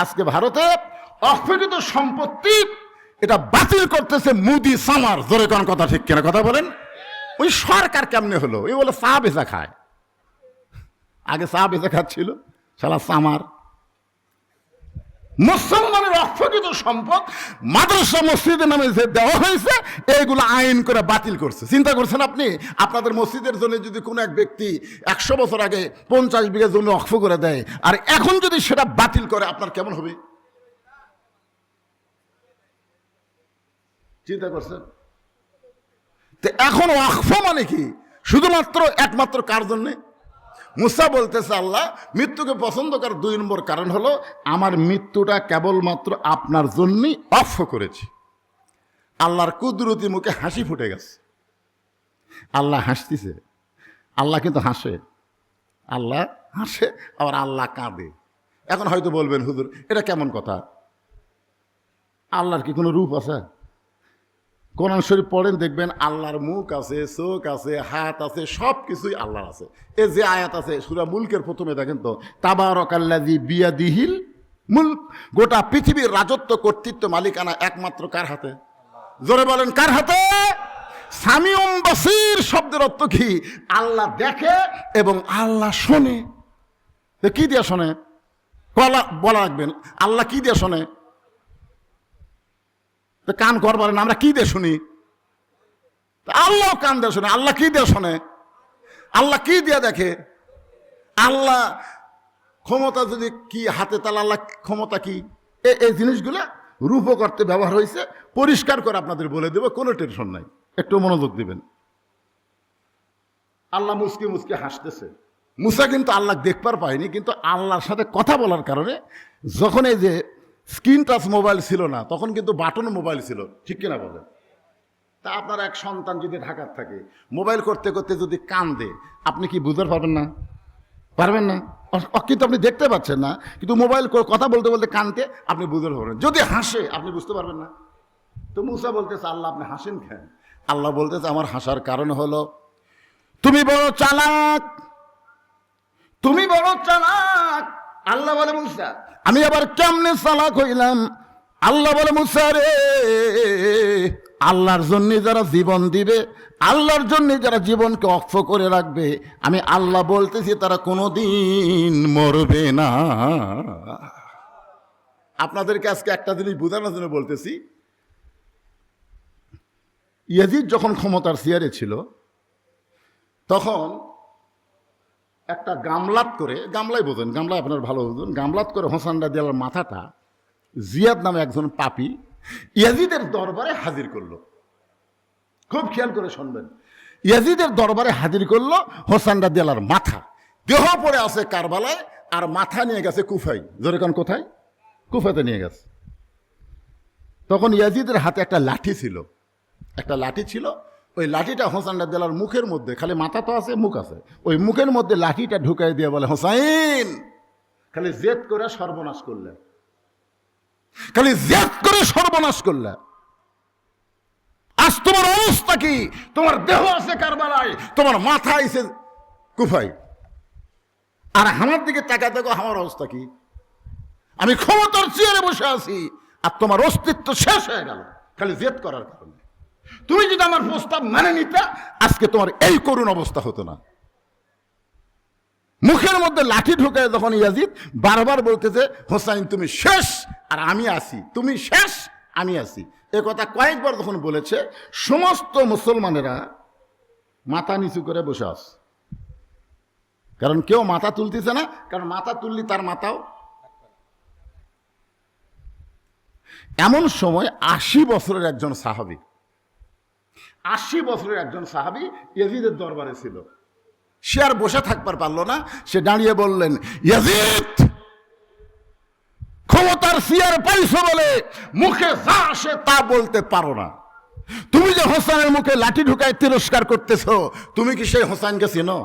আজকে ভারতে অফেরিত সম্পত্তি এটা বাতিল করতেছে মুদি সামার। জোরে কোন কথা ঠিক কেনা কথা বলেন? ওই সরকার কেমনে হলো? ওই বলে চা বেচা খায়। আগে চা বেচা খাচ্ছিল সালা সামার। মুসলমানের অক্ষরিত সম্পদ মাদ্রাসা মসজিদের নামে যে দেওয়া হয়েছে, এইগুলো আইন করে বাতিল করছে। চিন্তা করছেন আপনি? আপনাদের মসজিদের জন্য যদি কোনো এক ব্যক্তি একশো বছর আগে পঞ্চাশ বিঘা জমি অক্ষ করে দেয়, আর এখন যদি সেটা বাতিল করে, আপনার কেমন হবে? চিন্তা করছেন? তো এখন অক্ষ মানে কি? শুধুমাত্র, একমাত্র কার জন্যে? মুসা বলতেছে, আল্লাহ, মৃত্যুকে পছন্দ করার দুই নম্বর কারণ হলো, আমার মৃত্যুটা কেবলমাত্র আপনার জন্যই অফ করেছি। আল্লাহর কুদরতি মুখে হাসি ফুটে গেছে। আল্লাহ হাসতিছে। আল্লাহ কিন্তু হাসে। আল্লাহ হাসে, আবার আল্লাহ কাঁদে। এখন হয়তো বলবেন, হুজুর, এটা কেমন কথা? আল্লাহর কি কোনো রূপ আছে? কোরআন শরীফ পড়েন, দেখবেন আল্লাহর মুখ আছে, চোখ আছে, হাত আছে সব কিছুই আল্লাহর আছে। এ যে আয়াত আছে, সুরা মুলকের প্রথমে দেখেন তো তাবারকাল্লাজি বিয়া দিহিল মুল্ক, গোটা পৃথিবীর রাজত্ব কর্তৃত্ব মালিকানা একমাত্র কার হাতে? জোরে বলেন, কার হাতে? সামিউম বাসির শব্দের অর্থ কি? আল্লাহ দেখে এবং আল্লাহ শোনে। কি দিয়ে শোনে? কলা, বলা রাখবেন আল্লাহ কি দিয়ে শোনে? তো কান করবার না আমরা কি দিয়ে শুনি? আল্লাহ কান দিয়ে শুনে, আল্লাহ কি দিয়ে শোনে? আল্লাহ কি দিয়ে দেখে? আল্লাহ ক্ষমতা যদি কি, হাতে তাহলে আল্লাহ ক্ষমতা কি? এই জিনিসগুলো রূপ করতে ব্যবহার হয়েছে, পরিষ্কার করে আপনাদের বলে দেবো, কোনো টেনশন নাই। একটু মনোযোগ দিবেন। আল্লাহ মুসকে মুসকে হাসতেছে। মুসা কিন্তু আল্লাহ দেখবার পায়নি, কিন্তু আল্লাহর সাথে কথা বলার কারণে যখন এই যে স্ক্রিন টাচ মোবাইল ছিল না, তখন কিন্তু বাটন মোবাইল ছিল, ঠিক কিনা বলেন? তা আপনার এক সন্তান যদি ঢাকার থাকে, মোবাইল করতে করতে যদি কান্দে, আপনি কি বুঝতে পারবেন না? পারবেন না? কিন্তু আপনি দেখতে পাচ্ছেন না, কিন্তু মোবাইল কথা বলতে বলতে কানতে আপনি বুঝতে পারবেন। যদি হাসে, আপনি বুঝতে পারবেন না। তো মুসা বলতেছে, আল্লাহ, আপনি হাসেন কেন? আল্লাহ বলতেছে, আমার হাসার কারণ হলো, তুমি বড় চালাক। তুমি বড় চালাক। আল্লাহ বলে, মুসা আমি আবার কেমনে চালাক হইলাম? আল্লাহ বলে, মুসা রে, আল্লাহর জন্য যারা জীবন দিবে, আল্লাহর জন্য যারা জীবনকে অক্ষ করে রাখবে, আমি আল্লাহ বলতেছি, তারা কোনো দিন মরবে না। আপনাদেরকে আজকে একটা জিনিস বোঝানোর জন্য বলতেছি। ইয়াজিদ যখন ক্ষমতার চেয়ারে ছিল, তখন একটা গামলাত করে, গামলাই বোঝেন, গামলা আপনার ভালো বোঝেন, গামলাত করে হোসানরা দেওয়ার মাথাটা জিয়াদ নামে একজন পাপি ইয়াজিদের দরবারে হাজির করল। খুব খেয়াল করে শুনবেন। ইয়াজিদের দরবারে হাজির করল হোসানরা দেলার মাথা। দেহ পড়ে আছে কারবালায় আর মাথা নিয়ে গেছে কুফাই যেরকম কোথায়? কুফাতে নিয়ে গেছে। তখন ইয়াজিদের হাতে একটা লাঠি ছিল। একটা লাঠি ছিল ওই লাঠিটা হোসান দেলার মুখের মধ্যে, খালি মাথা তো আছে, মুখ আছে। ওই মুখের মধ্যে লাঠিটা ঢুকাই দিয়ে বলে হোসাইন খালি জেদ করে সর্বনাশ করলে। খালি জেদ করে সর্বনাশ করলে। আজ তোমার অবস্থা কি? তোমার দেহ আছে কারবালায়, তোমার মাথা আইছে কুফাই আর আমার দিকে তাকা দেখো, আমার অবস্থা কি? আমি ক্ষমতার চেয়ারে বসে আছি, আর তোমার অস্তিত্ব শেষ হয়ে গেল, খালি জেদ করার কারণে। তুমি যদি আমার প্রস্তাব মেনে নিতে, আজকে তোমার এই করুণ অবস্থা হতো না। মুখের মধ্যে লাঠি ঢুকে যখন ইয়াজিদ বারবার বলতেছে হোসাইন, তুমি শেষ, আর আমি আছি। তুমি শেষ, আমি আছি। এ কথা কয়েকবার যখন বলেছে, সমস্ত মুসলমানেরা মাথা নিচু করে বসে আস কারণ কেউ মাথা তুলতেছে না, কারণ মাথা তুললি তার মাথাও। এমন সময় আশি বছরের একজন সাহাবি আশি বছরের একজন সাহাবি ইয়াজিদের দরবারে ছিল। সে আর বসে থাকবার পারল না। সে দাঁড়িয়ে বললেন, ইয়াজিদ, ক্ষমতার সিয়ার পাইছো বলে মুখে যা আসে তা বলতে পারো না। তুমি যে হোসানের মুখে লাঠি ঢুকায় তিরস্কার করতেছো, তুমি কি সেই হোসানকে চিনো?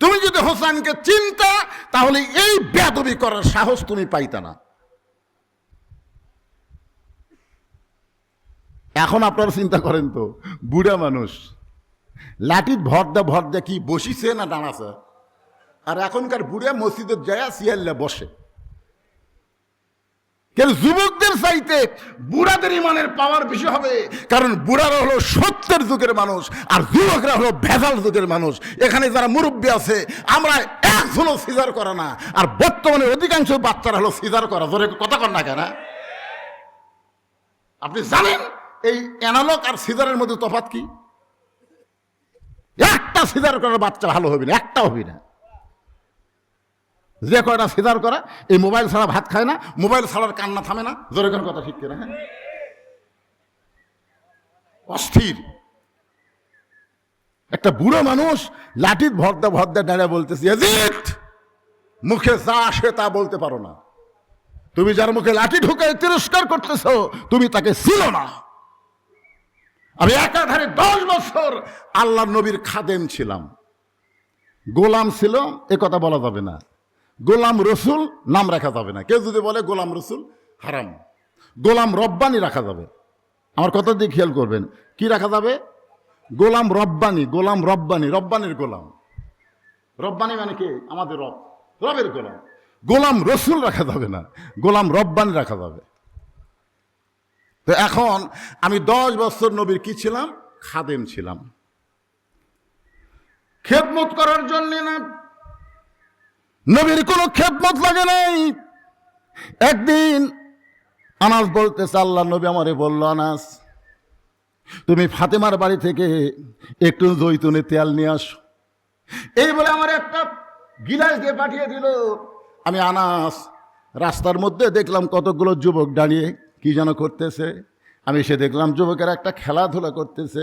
তুমি যদি হোসানকে চিনতা, তাহলে এই বেদবি করার সাহস তুমি পাইতা না। এখন আপনারা চিন্তা করেন তো, বুড়া মানুষ, লাঠির ভর দা ভর কি বসিছে না দাঁড়াছে? আর এখনকার বুড়া মসজিদের যায় সিয়াল্লা বসে। কিন্তু যুবকদের চাইতে বুড়াদের ইমানের পাওয়ার বেশি হবে? কারণ বুড়ারা হলো সত্যের যুগের মানুষ, আর যুবকরা হলো ভেজাল যুগের মানুষ। এখানে যারা মুরব্বী আছে, আমরা এখনও সিজার করা না। আর বর্তমানে অধিকাংশ বাচ্চারা হলো সিজার করা। জোরে কথা কর না কেন? আপনি জানেন? এই অ্যানালগ আর সিজারের মধ্যে তফাৎ কি? একটা সিজার করার বাচ্চা ভালো হবে না একটা হবে না। যে কয়টা সিজার করা এই মোবাইল ছাড়া ভাত খায় না মোবাইল ছাড়ার কান্না থামে না জোরে কোন কথা ঠিক কিনা হ্যাঁ? অস্থির। একটা বুড়ো মানুষ লাঠির ভর্দা ভর্দা দাঁড়িয়ে বলতেছে "ইয়াজিদ, মুখে যা আসে তা বলতে পারো না। তুমি যার মুখে লাঠি ঢুকায় তিরস্কার করতেছ তুমি তাকে ছিল না। আমি একাধারে দশ বছর আল্লাহ নবীর খাদেম ছিলাম। গোলাম ছিল, এ কথা বলা যাবে না। গোলাম রসুল, নাম রাখা যাবে না। কেউ যদি বলে গোলাম রসুল, হারাম। গোলাম রব্বানি রাখা যাবে। আমার কথা দিয়ে খেয়াল করবেন। কি রাখা যাবে? গোলাম রব্বানি গোলাম রব্বানি, রব্বানির গোলাম। রব্বানি মানে কি? আমাদের রব। রবের গোলাম। গোলাম রসুল রাখা যাবে না। গোলাম রব্বানি রাখা যাবে। তো এখন আমি দশ বছর নবীর কি ছিলাম? খাদেম ছিলাম। খেদমত করার জন্য না, নবীর কোনো খেদমত লাগে নাই। একদিন আনাস বলতেছে, আল্লাহ নবী আমারে বলল, আনাস, তুমি ফাতেমার বাড়ি থেকে একটু জৈতুনে তেল নিয়ে আসো। এই বলে আমার একটা গিলাস দিয়ে পাঠিয়ে দিল। আমি আনাস রাস্তার মধ্যে দেখলাম কতগুলো যুবক দাঁড়িয়ে কি যেন করতেছে? আমি সে দেখলাম যুবকেরা একটা খেলাধুলা করতেছে।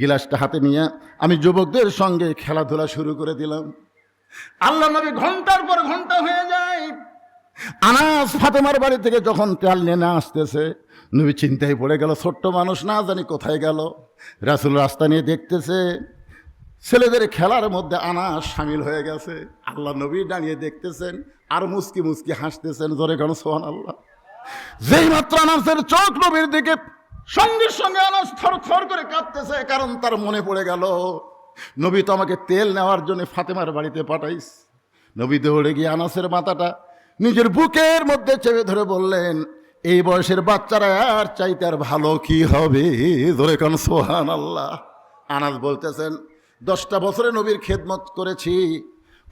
গিলাসটা হাতে নিয়ে আমি যুবকদের সঙ্গে খেলাধুলা শুরু করে দিলাম। আল্লাহ নবী ঘণ্টার পর ঘণ্টা হয়ে যায়। আনাস ফাতেমার বাড়ি থেকে যখন তেল নিয়ে না আসতেছে, নবী চিন্তায় পড়ে গেল, ছোট্ট মানুষ না জানি কোথায় গেল। রাসুল রাস্তা নিয়ে দেখতেছে, ছেলেদের খেলার মধ্যে আনাস সামিল হয়ে গেছে। আল্লাহ নবী দাঁড়িয়ে দেখতেছেন, আর মুস্কি মুস্কি হাসতেছেন, জোরে কেন সোহান আল্লাহ যেই মাত্র আনাসের চোখ নবীর দিকে সঙ্গে সঙ্গে আনাস থর থর করে কাঁপতেছে কারণ তার মনে পড়ে গেল, নবী তো আমাকে তেল নেওয়ার জন্য ফাতেমার বাড়িতে পাঠাইস নবী দৌড়ে গিয়ে আনাসের মাথাটা নিজের বুকের মধ্যে চেপে ধরে বললেন, এই বয়সের বাচ্চারা আর চাইতে আর ভালো কি হবে? ধরে কারণ সোহান আল্লাহ আনাস বলতেছেন, দশটা বছরে নবীর খেদমত করেছি।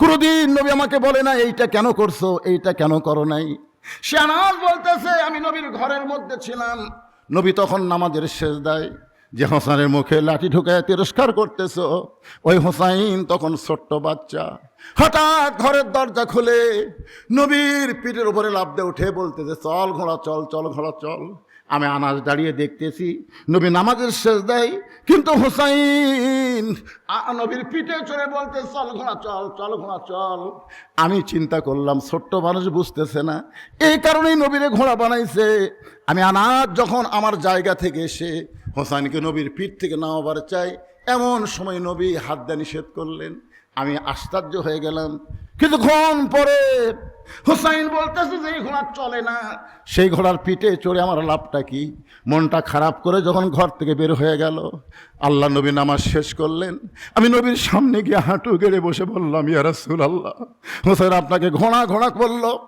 কোনোদিন নবী আমাকে বলে না, এইটা কেন করছ? এইটা কেন করো নাই? সে বলতেছে, আমি নবীর ঘরের মধ্যে ছিলাম। নবী তখন নামাজের শেষ দেয় যে হোসানের মুখে লাঠি ঢুকায় তিরস্কার করতেছ, ওই হোসাইন তখন ছোট্ট বাচ্চা। হঠাৎ ঘরের দরজা খুলে নবীর পিঠের উপরে লাভ দিয়ে উঠে বলতেছে, চল ঘোড়া, চল চল ঘোড়া, চল। আমি আনাজ দাঁড়িয়ে দেখতেছি। নবী নামাজের শেষ দেয় কিন্তু হোসাইন নবীর পিঠে চড়ে বলতে, চল ঘোড়া, চল চল ঘোড়া, চল। আমি চিন্তা করলাম, ছোট্ট মানুষ বুঝতেছে না। এই কারণেই নবীরে ঘোড়া বানাইছে। আমি আনাজ যখন আমার জায়গা থেকে এসে হোসাইনকে নবীর পিঠ থেকে নামাবার চাই, এমন সময় নবী হাত দিয়ে নিষেধ করলেন আমি আশ্চর্য হয়ে গেলাম। কিন্তু কিছুক্ষণ পরে হুসাইন বলতেছে যে ঘোড়া চলে না। সেই ঘোড়ার পিঠে চড়ে আমার লাভটা কি? মনটা খারাপ করে যখন ঘর থেকে বের হয়ে গেল, আল্লাহ নবী নামাজ শেষ করলেন। আমি নবীর সামনে গিয়ে হাঁটু গেড়ে বসে বললাম, ইয়া রাসূল আল্লাহ হুসাইন আপনাকে ঘোড়া ঘোড়া বলল,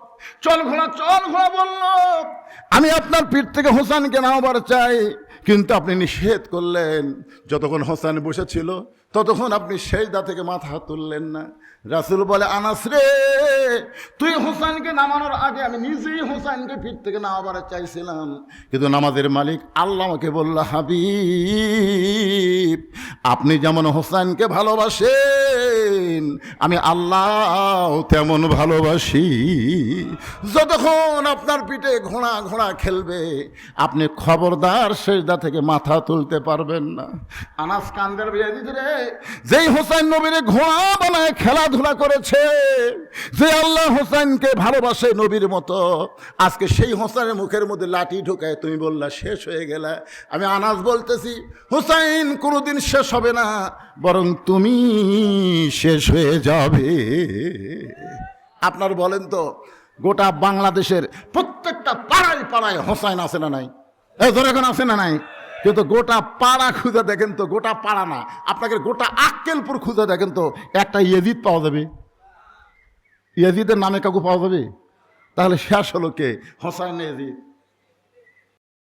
চল ঘোড়া চল ঘোড়া, বলল। আমি আপনার পিঠ থেকে হোসানকে নামাবার চাই। কিন্তু আপনি নিষেধ করলেন। যতক্ষণ হোসেন বসেছিল ততক্ষণ আপনি শেষদা থেকে মাথা তুললেন না। রাসুল বলে, আনাস রে, তুই হোসেনকে নামানোর আগে আমি নিজেই হোসেনকে ফির থেকে নামাবার চাইছিলাম। কিন্তু নামাজের মালিক আল্লাহ আমাকে বলল, হাবিব, আপনি যেমন হোসেনকে ভালোবাসেন আমি আল্লাহ তেমন ভালোবাসি। যতক্ষণ আপনার পিঠে ঘোড়া ঘোড়া খেলবে, আপনি খবরদার শেষদা থেকে মাথা তুলতে পারবেন না। আনাস কান্দার রে যেই হোসেন নবীরে ঘোড়া বানায় খেলাধুলা করেছে, যে আল্লাহ হোসেনকে ভালোবাসে নবীর মতো, আজকে সেই হোসেনের মুখের মধ্যে লাঠি ঢুকায় তুমি বললা, শেষ হয়ে গেলা। আমি আনাস বলতেছি, হোসাইন কোনোদিন শেষ হবে না, বরং তুমি শেষ হয়ে যাবে। আপনার বলেন তো, গোটা বাংলাদেশের প্রত্যেকটা পাড়ায় পাড়ায় হোসাইন আছে না নাই? ধরে এখন আছে না নাই? কিন্তু গোটা পাড়া খুঁজে দেখেন তো, গোটা পাড়া না। আপনাকে গোটা আক্কেলপুর খুঁজে দেখেন তো, একটা ইয়েজিদ পাওয়া যাবে। ইয়েজিদের নামে কাকু পাওয়া যাবে। তাহলে শেষ হলো কে? হোসাইন এজিদ